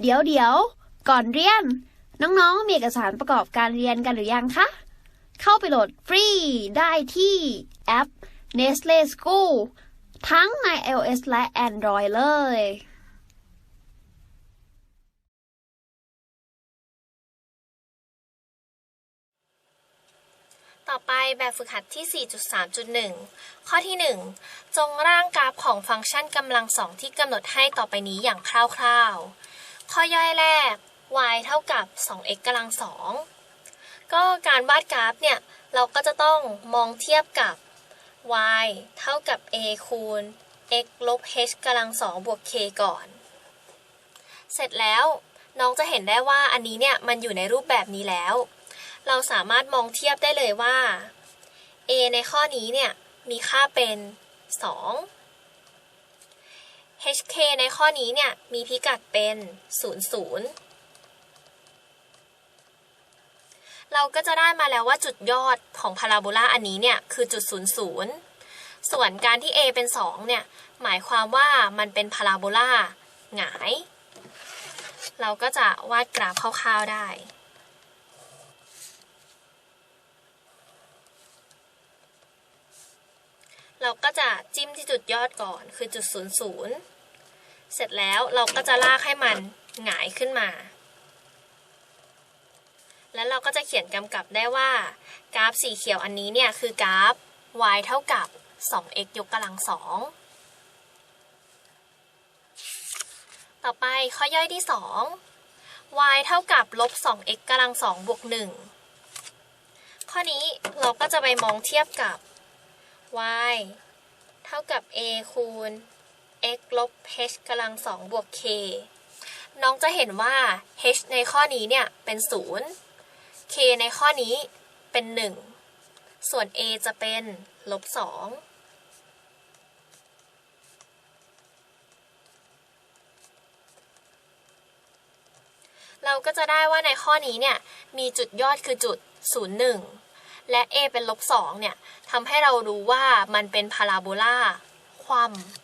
เดี๋ยวเดี๋ยวก่อนเรียน น้องๆ มีเอกสารประกอบการเรียนกันหรือยังคะ เข้าไปโหลดฟรีได้ที่แอป Nestle School ทั้งใน iOS และ Android เลยต่อไปแบบฝึกหัดที่ 4.3.1 ข้อที่ 1 จงร่างกราฟของฟังก์ชันกำลังสองที่กำหนดให้ต่อไปนี้อย่างคร่าวๆ ข้อย่อยแรก y เท่ากับ 2x กำลังสองก็การวาดกราฟเนี่ย เราก็จะต้องมองเทียบกับ y เท่ากับ a คูณ x ลบ h กำลังสองบวก k ก่อน เสร็จแล้วน้องจะเห็นได้ว่าอันนี้เนี่ยมันอยู่ในรูปแบบนี้แล้ว เราสามารถมองเทียบได้เลยว่า a ในข้อนี้เนี่ยมีค่าเป็น 2 hk ในข้อนี้เนี่ย มีพิกัดเป็น 0 0 เราก็จะได้มาแล้วว่าจุดยอดของพาราโบลาอันนี้เนี่ยคือจุด 0 0 ส่วนการที่ a เป็น 2 เนี่ย หมายความว่ามันเป็นพาราโบลาหงาย เราก็จะวาดกราฟคร่าวๆได้เราก็จะจิ้มที่จุดยอดก่อนคือจุดศูนย์ศูนย์ เสร็จแล้วเราก็จะลากให้มันหงายขึ้นมา แล้วเราก็จะเขียนกำกับได้ว่า กราฟสีเขียวอันนี้เนี่ยคือกราฟ y เท่ากับ 2x ยกกำลังสองต่อไปข้อย่อยที่ 2 y เท่ากับลบ 2x กำลังสองบวก1ข้อนี้เราก็จะไปมองเทียบกับ y เท่ากับ a คูณ x ลบ h กำลังสองบวก k น้องจะเห็นว่า h ในข้อนี้เนี่ยเป็น 0 k ในข้อนี้เป็น 1 ส่วน a จะเป็นลบ 2เราก็จะได้ว่าในข้อนี้เนี่ยมีจุดยอดคือจุด 01 และ a เป็นลบ2เนี่ยทำให้เรารู้ว่ามันเป็นพาราโบลาคว่ำ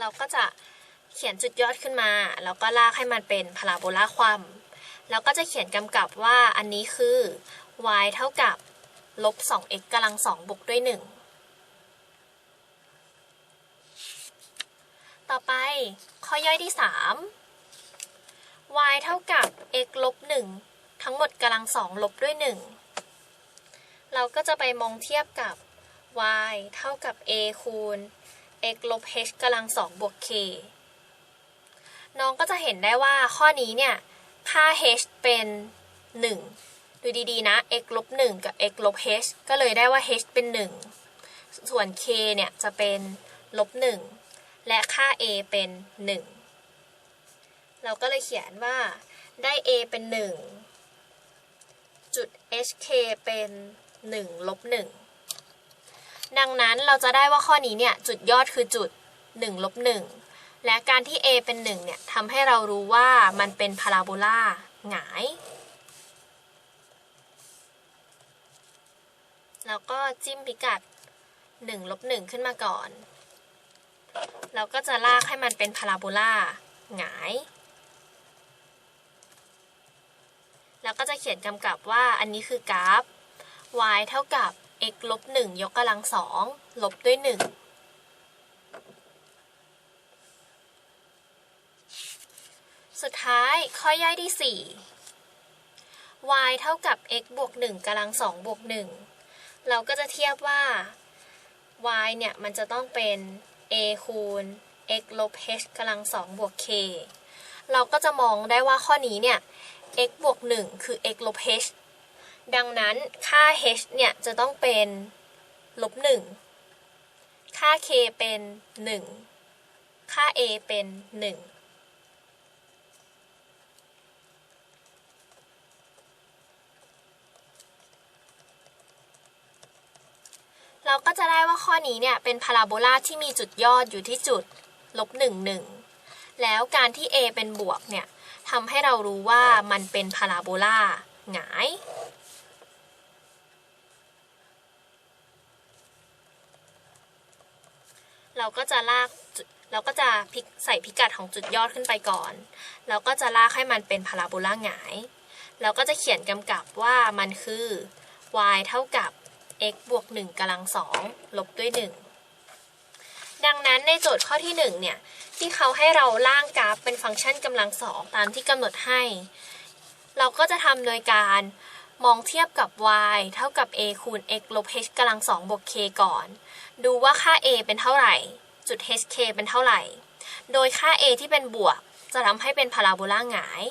เราก็จะเขียนจุดยอดขึ้นมา แล้วก็ลากให้มันเป็นพาราโบลาคว่ำแล้วก็จะเขียนกำกับว่าอันนี้คือ y เท่ากับลบ 2x กำลัง 2 บวกด้วย 1 ต่อไปข้อย่อยที่ 3 y เท่ากับ x ลบ 1 ทั้งหมดกำลัง 2 ลบด้วย 1 เราก็จะไปมองเทียบกับ y เท่ากับ a คูณ x ลบ h กำลัง2บวก k น้องก็จะเห็นได้ว่าข้อนี้เนี่ย ค่า h เป็น 1 ดูดีๆ นะ x ลบ 1 กับ x ลบ h ก็เลยได้ว่า h เป็น 1 ส่วน k เนี่ยจะเป็นลบ 1 และค่า a เป็น 1 เราก็เลยเขียนว่าได้ a เป็น 1 จุด hk เป็น 1 ลบ 1 ดังนั้นเราจะได้ว่าข้อนี้เนี่ยจุดยอดคือจุด1ลบ1และการที่ a เป็น1เนี่ยทำให้เรารู้ว่ามันเป็นพาราโบลาหงาย แล้วก็จิ้มพิกัด1ลบ1ขึ้นมาก่อน เราก็จะลากให้มันเป็นพาราโบลาหงายแล้วก็จะเขียนกำกับว่าอันนี้คือกราฟ y เท่ากับ x ลบ1ยกกำลังสองลบด้วย 1 สุดท้ายข้อย่อยที่ 4 y เท่ากับ x บวก1กำลังสองบวก1เราก็จะเทียบว่า y เนี่ย มันจะต้องเป็น a คูณ x ลบ h กำลังสองบวก k เราก็จะมองได้ว่าข้อนี้เนี่ย x บวก1คือ x ลบ h ดังนั้นค่า h เนี่ยจะต้องเป็นลบ1ค่า k เป็น 1 ค่า a เป็น1เราก็จะได้ว่าข้อนี้เนี่ยเป็นพาราโบลาที่มีจุดยอดอยู่ที่จุดลบหนึ่งหนึ่งแล้วการที่ a เป็นบวกเนี่ยทำให้เรารู้ว่ามันเป็นพาราโบลาหงาย เราก็จะลากเราก็จะพิกใส่พิกัดของจุดยอดขึ้นไปก่อน แล้วก็จะลากให้มันเป็นพาราโบลาหงาย แล้วก็จะเขียนกำกับว่ามันคือ y เท่ากับ x บวก1กำลัง2ลบด้วย 1 ดังนั้นในโจทย์ข้อที่ 1 เนี่ย ที่เขาให้เราล่างกราฟเป็นฟังก์ชันกำลังสองตามที่กำหนดให้ เราก็จะทำโดยการมองเทียบกับ y เท่ากับ a คูณ x ลบ h กำลัง2บวก k ก่อน ดูว่าค่า a เป็นเท่าไหร่ จุด hk เป็นเท่าไหร่ โดยค่า a ที่เป็นบวก จะทำให้เป็นพาราโบลาหงาย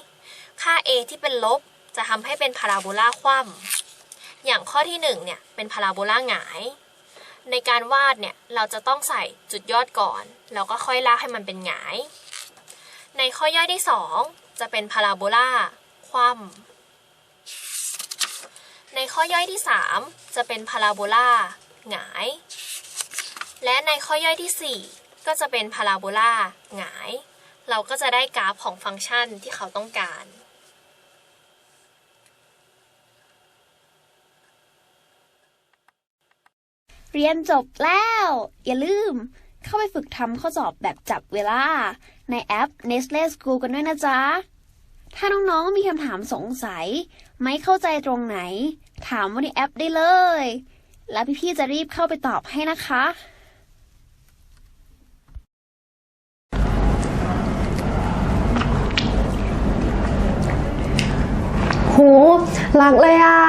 ค่า a ที่เป็นลบ จะทำให้เป็นพาราโบลาคว่ำอย่างข้อที่1เนี่ยเป็นพาราโบลาหงาย ในการวาดเนี่ยเราจะต้องใส่จุดยอดก่อน แล้วก็ค่อยลากให้มันเป็นหงาย ในข้อย่อยที่ 2 จะเป็นพาราโบลาคว่ำในข้อย่อยที่ 3 จะเป็นพาราโบลาหงาย และในข้อย่อยทีสี่ 4 ก็จะเป็นพาราโบลาหงาย เราก็จะได้กราฟของฟังก์ชันที่เขาต้องการ เรียนจบแล้ว อย่าลืม เข้าไปฝึกทำข้อสอบแบบจับเวลา ในแอป Nestle School กันด้วยนะจ๊ะ ถ้าน้องๆมีคำถามสงสัย ไม่เข้าใจตรงไหน ถามว่าในแอปได้เลย แล้วพี่ๆจะรีบเข้าไปตอบให้นะคะ โห รักเลยอะ